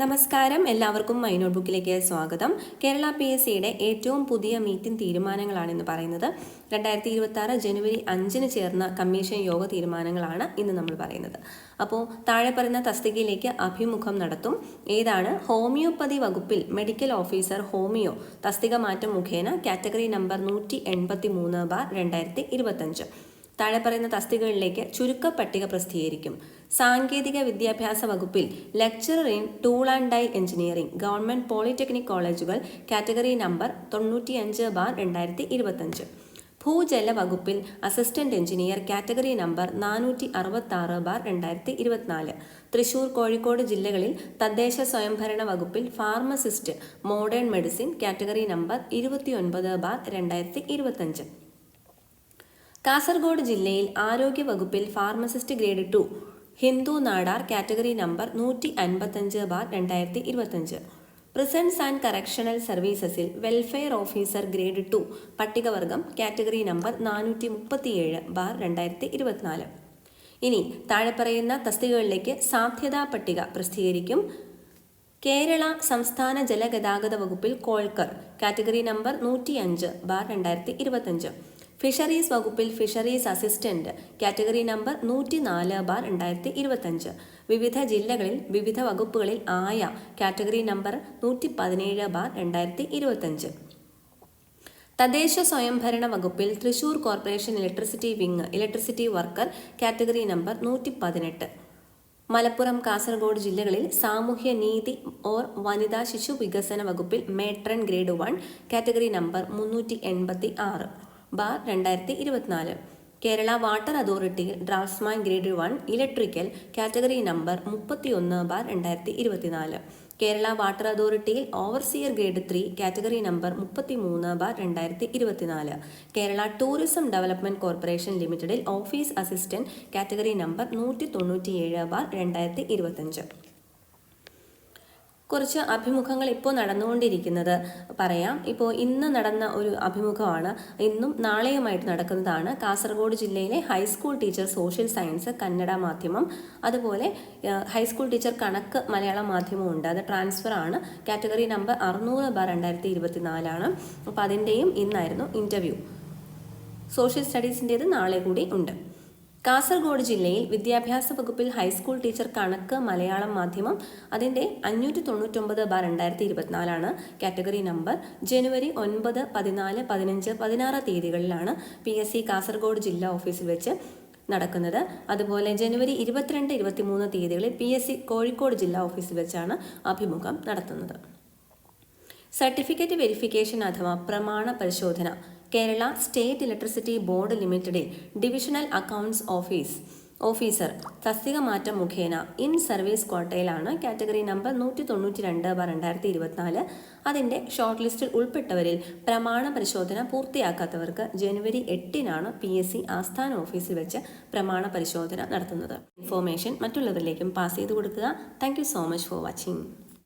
നമസ്കാരം. എല്ലാവർക്കും മൈ നോട്ട്ബുക്കിലേക്ക് സ്വാഗതം. കേരള പി എസ് സിയുടെ ഏറ്റവും പുതിയ മീറ്റിംഗ് തീരുമാനങ്ങളാണ് ഇന്ന് പറയുന്നത് രണ്ടായിരത്തി ഇരുപത്തി ജനുവരി അഞ്ചിന് ചേർന്ന കമ്മീഷൻ യോഗ തീരുമാനങ്ങളാണ് ഇന്ന് നമ്മൾ പറയുന്നത്. അപ്പോൾ താഴെ പറയുന്ന തസ്തികയിലേക്ക് അഭിമുഖം നടത്തും. ഏതാണ്? ഹോമിയോപ്പതി വകുപ്പിൽ മെഡിക്കൽ ഓഫീസർ ഹോമിയോ തസ്തിക മാറ്റം മുഖേന കാറ്റഗറി നമ്പർ നൂറ്റി എൺപത്തി മൂന്ന് ബാർ രണ്ടായിരത്തി ഇരുപത്തഞ്ച് താഴെ പറയുന്ന തസ്തികകളിലേക്ക് ചുരുക്ക പട്ടിക പ്രസിദ്ധീകരിക്കും. സാങ്കേതിക വിദ്യാഭ്യാസ വകുപ്പിൽ lecturer in tool and die engineering government polytechnic കോളേജുകൾ കാറ്റഗറി നമ്പർ തൊണ്ണൂറ്റിയഞ്ച് ബാർ രണ്ടായിരത്തി ഇരുപത്തഞ്ച് ഭൂജല വകുപ്പിൽ അസിസ്റ്റന്റ് എഞ്ചിനീയർ കാറ്റഗറി നമ്പർ നാനൂറ്റി അറുപത്തി ആറ് ബാർ രണ്ടായിരത്തി ഇരുപത്തിനാല് തൃശൂർ കോഴിക്കോട് ജില്ലകളിൽ തദ്ദേശ സ്വയംഭരണ വകുപ്പിൽ pharmacist modern medicine category number ഇരുപത്തിയൊൻപത് ബാർ രണ്ടായിരത്തി ഇരുപത്തഞ്ച് കാസർഗോഡ് ജില്ലയിൽ ആരോഗ്യ വകുപ്പിൽ pharmacist grade two. Hindu Nadar category number നൂറ്റി അൻപത്തഞ്ച് ബാർ രണ്ടായിരത്തി ഇരുപത്തഞ്ച് പ്രിസൺസ് ആൻഡ് കറക്ഷണൽ സർവീസസിൽ വെൽഫെയർ ഓഫീസർ ഗ്രേഡ് ടു. പട്ടികവർഗം കാറ്റഗറി നമ്പർ നാനൂറ്റി മുപ്പത്തിയേഴ് ബാർ രണ്ടായിരത്തി ഇരുപത്തിനാല് ഇനി താഴെ പറയുന്ന തസ്തികകളിലേക്ക് സാധ്യതാ പട്ടിക പ്രസിദ്ധീകരിക്കും. കേരള സംസ്ഥാന ജലഗതാഗത വകുപ്പിൽ കോൾക്കർ കാറ്റഗറി നമ്പർ നൂറ്റി അഞ്ച് ബാർ രണ്ടായിരത്തി ഇരുപത്തഞ്ച് ഫിഷറീസ് വകുപ്പിൽ ഫിഷറീസ് അസിസ്റ്റന്റ് കാറ്റഗറി നമ്പർ നൂറ്റി നാല് ബാർ രണ്ടായിരത്തി ഇരുപത്തഞ്ച് വിവിധ ജില്ലകളിൽ വിവിധ വകുപ്പുകളിൽ ആയ കാറ്റഗറി നമ്പർ നൂറ്റി പതിനേഴ് ബാർ രണ്ടായിരത്തി ഇരുപത്തഞ്ച് തദ്ദേശ സ്വയംഭരണ വകുപ്പിൽ Thrissur corporation electricity wing electricity worker category number നൂറ്റി പതിനെട്ട് മലപ്പുറം കാസർഗോഡ് ജില്ലകളിൽ സാമൂഹ്യ നീതി ഓർ വനിതാ ശിശു വികസന വകുപ്പിൽ matron grade one category number മുന്നൂറ്റി എൺപത്തി ആറ് ബാർ രണ്ടായിരത്തി ഇരുപത്തിനാല് Kerala water authority draftsman grade one electrical category number മുപ്പത്തിയൊന്ന് ബാർ രണ്ടായിരത്തി ഇരുപത്തിനാല് Kerala water അതോറിറ്റിയിൽ overseer grade three category number മുപ്പത്തി മൂന്ന് ബാർ രണ്ടായിരത്തി ഇരുപത്തിനാല് കേരള ടൂറിസം ഡെവലപ്മെന്റ് കോർപ്പറേഷൻ ലിമിറ്റഡിൽ ഓഫീസ് അസിസ്റ്റന്റ് കാറ്റഗറി നമ്പർ നൂറ്റി തൊണ്ണൂറ്റിയേഴ് ബാർ രണ്ടായിരത്തി ഇരുപത്തഞ്ച് കുറച്ച് അഭിമുഖങ്ങൾ ഇപ്പോൾ നടന്നുകൊണ്ടിരിക്കുന്നത്. പറയാം. ഇപ്പോൾ ഇന്ന് നടന്ന ഒരു അഭിമുഖമാണ്. ഇന്നും നാളെയുമായിട്ട് നടക്കുന്നതാണ് കാസർഗോഡ് ജില്ലയിലെ high school teacher social science Kannada മാധ്യമം. അതുപോലെ ഹൈസ്കൂൾ ടീച്ചർ കണക്ക് മലയാള മാധ്യമമുണ്ട് അത് ട്രാൻസ്ഫർ ആണ്. കാറ്റഗറി നമ്പർ അറുന്നൂറ് ബാർ രണ്ടായിരത്തി ഇരുപത്തിനാലാണ് അപ്പോൾ അതിന്റെയും ഇന്നായിരുന്നു ഇന്റർവ്യൂ സോഷ്യൽ സ്റ്റഡീസിന്റേത് നാളെ കൂടി ഉണ്ട്. കാസർഗോഡ് ജില്ലയിൽ വിദ്യാഭ്യാസ വകുപ്പിൽ ഹൈസ്കൂൾ ടീച്ചർ കണക്ക് മലയാളം മാധ്യമം അതിന്റെ അഞ്ഞൂറ്റി തൊണ്ണൂറ്റൊമ്പത് ബാർ രണ്ടായിരത്തി ഇരുപത്തിനാലാണ് കാറ്റഗറി നമ്പർ ജനുവരി ഒൻപത് പതിനാല് പതിനഞ്ച് പതിനാറ് തീയതികളിലാണ് പി എസ് സി കാസർഗോഡ് ജില്ലാ ഓഫീസിൽ വെച്ച് നടക്കുന്നത്. അതുപോലെ ജനുവരി ഇരുപത്തിരണ്ട് ഇരുപത്തിമൂന്ന് തീയതികളിൽ പി എസ് സി കോഴിക്കോട് ജില്ലാ ഓഫീസിൽ വെച്ചാണ് അഭിമുഖം നടത്തുന്നത്. സർട്ടിഫിക്കറ്റ് വെരിഫിക്കേഷൻ അഥവാ പ്രമാണ പരിശോധന കേരള സ്റ്റേറ്റ് ഇലക്ട്രിസിറ്റി ബോർഡ് ലിമിറ്റഡിൽ ഡിവിഷണൽ അക്കൗണ്ട്സ് ഓഫീസ്. ഓഫീസർ തസ്തിക മാറ്റം മുഖേന ഇൻ സർവീസ് ക്വാട്ടയിലാണ് കാറ്റഗറി നമ്പർ നൂറ്റി തൊണ്ണൂറ്റി രണ്ട് ബാർ രണ്ടായിരത്തി ഇരുപത്തിനാല് അതിന്റെ ഷോർട്ട് ലിസ്റ്റിൽ ഉൾപ്പെട്ടവരിൽ പ്രമാണ പരിശോധന പൂർത്തിയാക്കാത്തവർക്ക് ജനുവരി എട്ടിനാണ് പി എസ് സി ആസ്ഥാന ഓഫീസിൽ വെച്ച് പ്രമാണ പരിശോധന നടത്തുന്നത്. ഇൻഫോർമേഷൻ മറ്റുള്ളവരിലേക്കും പാസ് ചെയ്ത് കൊടുക്കുക. Thank so much for watching.